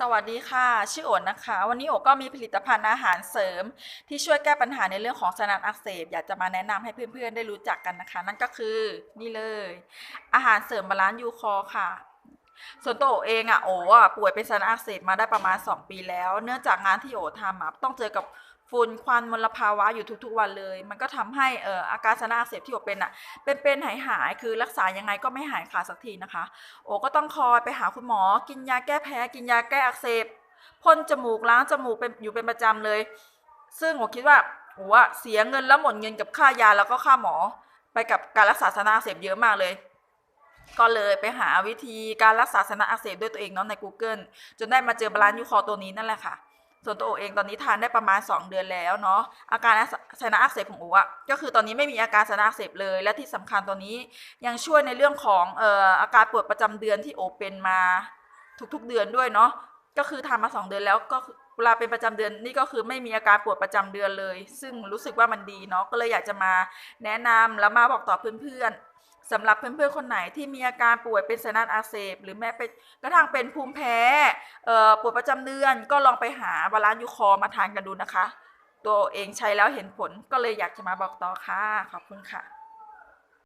สวัสดีค่ะ ชื่อโอนนะคะ วันนี้โอก็มีผลิตภัณฑ์อาหารเสริม ที่ช่วยแก้ปัญหาในเรื่องของสนันอักเสบ อยากจะมาแนะนำให้เพื่อนๆได้รู้จักกันนะคะ นั่นก็คือนี่เลย อาหารเสริมบาลานซ์ยูคอค่ะ ส่วนตัวโอเองอะโออะป่วยเป็นสนันอักเสบมาได้ประมาณ 2 ปีแล้ว เนื่องจากงานที่โอทำอะต้องเจอกับ ฝุ่นควันมลภาวะอยู่ทุกๆวันเลย มันก็ทำให้เอ่ออาการสนาอักเสบที่โอเป็นอะเป็นๆหายๆคือรักษายังไงก็ไม่หายขาดสักทีนะคะ โอก็ต้องคอยไปหาคุณหมอ กินยาแก้แพ้ กินยาแก้อักเสบพ่นจมูกล้างจมูกเป็นอยู่เป็นประจำเลย ซึ่งโอคิดว่าโอ้ว่าเสียเงินแล้วหมดเงินกับค่ายาแล้วก็ค่าหมอ ไปกับการรักษาสนาอักเสบเยอะมากเลยก็เลยไปหาวิธีการรักษาสนาอักเสบด้วยตัวเองเนาะใน Google จนได้มาเจอบาลานซ์ยูคอร์ตัวนี้นั่นแหละค่ะ ส่วนตัวโอเองตอนนี้ทานได้ประมาณ 2 เดือนแล้วเนาะอาการสนานอักเสบของโออะก็คือตอนนี้ไม่มีอาการสนานอักเสบเลย และที่สำคัญตัวนี้ยังช่วยในเรื่องของเอ่ออาการปวดประจำเดือนที่โอเป็นมาทุกๆเดือนด้วยเนาะก็คือทานมา 2 เดือนแล้วก็เวลาเป็นประจำเดือนนี่ก็คือไม่มีอาการปวดประจำเดือนเลย ซึ่งรู้สึกว่ามันดีเนาะก็เลยอยากจะมาแนะนำแล้วมาบอกต่อเพื่อนๆ สำหรับเพื่อนๆคนไหนที่มีอาการป่วยเป็นสนันอักเสบหรือแม้เป็นกระทั่งเป็นภูมิแพ้ปวดประจำเดือน ก็ลองไปหาบาลานยูคอมาทานกันดูนะคะ ตัวเองใช้แล้วเห็นผลก็เลยอยากจะมาบอกต่อค่ะ ขอบคุณค่ะ